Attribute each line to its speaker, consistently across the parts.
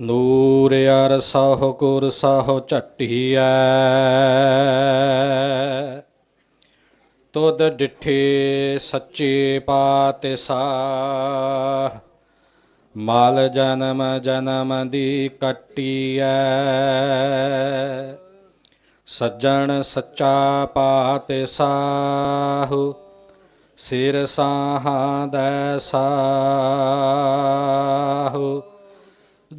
Speaker 1: ਨੂਰ ਅਰ ਸਹੁ ਗੁਰ ਸਹੁ ਝਟੀਐ। ਤੁਧ ਡਿਠੇ ਸੱਚੇ ਪਾਤਸ਼ਾਹ, ਮਾਲ ਜਨਮ ਜਨਮ ਦੀ ਕੱਟੀਐ। ਸੱਜਣ ਸੱਚਾ ਪਾਤਸ਼ਾਹ, ਸਿਰ ਸਾਹਾਂ ਦੈ ਸਾਹੁ।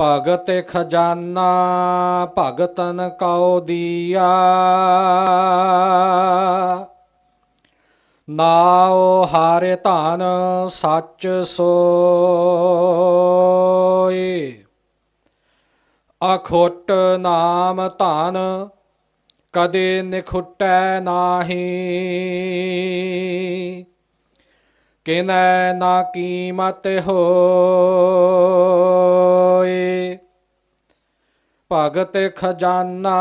Speaker 1: ਭਗਤ ਖਜ਼ਾਨਾ ਭਗਤਨ ਕਉ ਦੀਆ। ਨਾਉ ਹਾਰੇ ਧਨ ਸੱਚ ਸੋਏ ਅਖੋਟ ਨਾਮ ਧਨ ਕਦੇ ਨਿਖੁਟੈ ਨਾਹੀ। ਕਿਨੈ ਨਾ ਕੀਮਤ ਹੋ ਭਗਤ ਖਜ਼ਾਨਾ,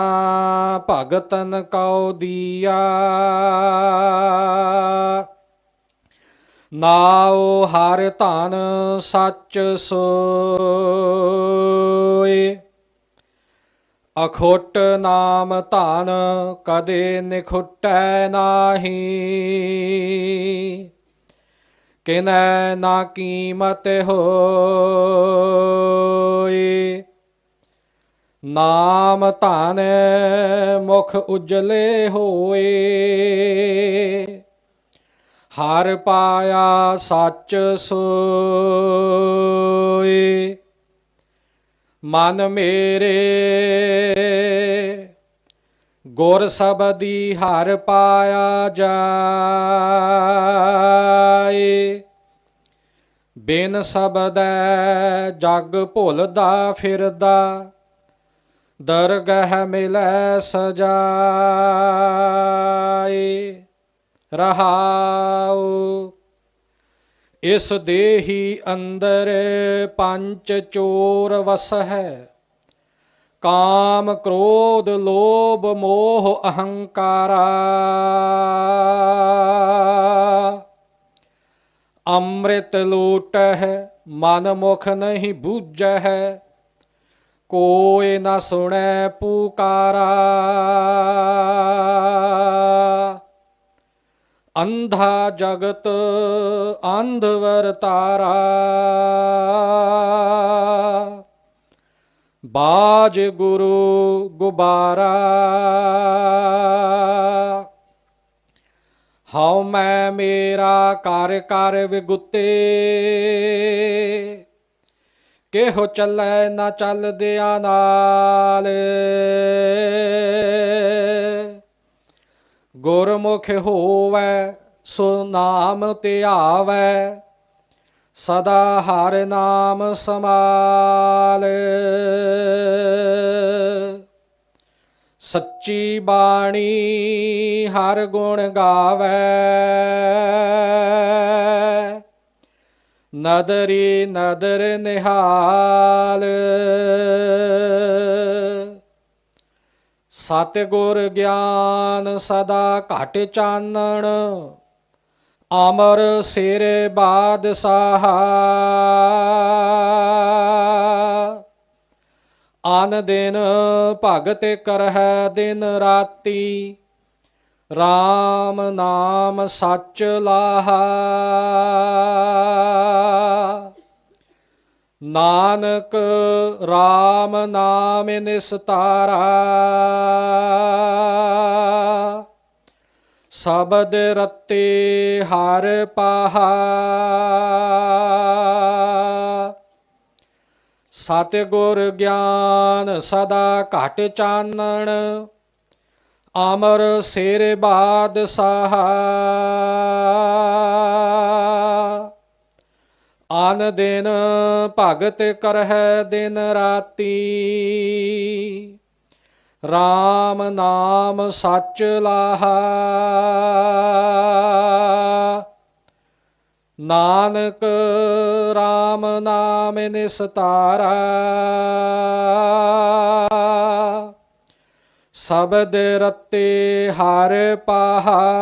Speaker 1: ਭਗਤਨ ਕਉ ਦੀਆ। ਨਾਉ ਹਰ ਧਨ ਸੱਚ ਸੋਏ। ਅਖੋਟ ਨਾਮ ਧਨ ਕਦੇ ਨਿਖੁਟੈ ਨਾਹੀ। ਕਿਨੈ ਨਾ ਕੀਮਤ ਹੋਏ। ਨਾਮ ਧਨ ਮੁਖ ਉਜਲੇ ਹੋਏ। ਹਰ ਪਾਇਆ ਸੱਚ ਸੋਏ। ਮਨ ਮੇਰੇ ਗੁਰ ਸਬਦੀ ਹਰ ਪਾਇਆ ਜਾਏ। ਬਿਨ ਸਬਦੈ ਜਗ ਭੁੱਲਦਾ ਫਿਰਦਾ। ਦਰਗਹ ਮਿਲੈ ਸਜਾਏ, ਰਹਾਉ। ਇਸ ਦੇਹੀ ਅੰਦਰ ਪੰਜ ਚੋਰ ਵਸ ਹੈ ਕਾਮ ਕ੍ਰੋਧ ਲੋਭ ਮੋਹ ਅਹੰਕਾਰਾ। ਅੰਮ੍ਰਿਤ ਲੂਟਹਿ, ਮਨ ਮੁਖ ਨਹੀਂ ਬੂਝੈ ਕੋਇ ਨਾ ਸੁਣੈ ਪੁਕਾਰਾ। ਅੰਧਾ ਜਗਤ ਅੰਧਵਰ ਤਾਰਾ। ਬਾਜ ਗੁਰੂ ਗੁਬਾਰਾ। ਹਉ ਮੈਂ ਮੇਰਾ ਕਰ ਕਰ ਵਿਗੁੱਤੇ। ਕਿਹੋ ਚੱਲੈ ਨਾ ਚੱਲਦਿਆਂ ਨਾਲ? ਗੁਰਮੁਖ ਹੋਵੈ, ਸੋ ਨਾਮ ਧਿਆਵੈ, ਸਦਾ ਹਰ ਨਾਮ ਸਮਾਲ ਸੱਚੀ ਬਾਣੀ ਹਰ ਗੁਣ ਗਾਵੇ। ਨਦਰੀ ਨਦਰ ਨਿਹਾਲ। ਸਤਿਗੁਰ ਗਿਆਨ ਸਦਾ ਘਟ ਚਾਨਣ, ਅਮਰ ਸਿਰੇ ਬਾਦਸ਼ਾਹ। ਆਨ ਦਿਨ ਭਗਤ ਕਰਹਿ ਦਿਨ ਰਾਤੀ RAM ਨਾਮ ਸੱਚ ਲਾਹਾ। ਨਾਨਕ RAM ਨਾਮ ਨਿਸਤਾਰਾ। ਸਬਦ ਰਤੇ ਹਰ ਪਾਹਾ। ਸਤਿਗੁਰ ਗਿਆਨ ਸਦਾ ਘਟ ਚਾਨਣ। ਅਮਰ ਸਿਰ ਬਾਦ ਬਾਦਸ਼ਾਹ ਆਨ ਦਿਨ ਭਗਤ ਕਰਹਿ ਦਿਨ ਰਾਤੀ। RAM ਨਾਮ ਸੱਚ ਲਾਹਾ। ਨਾਨਕ RAM ਨਾਮ ਨਿਸਤਾਰਾ। ਸਬਦ ਰਤੇ ਹਰ ਪਾਹਾ।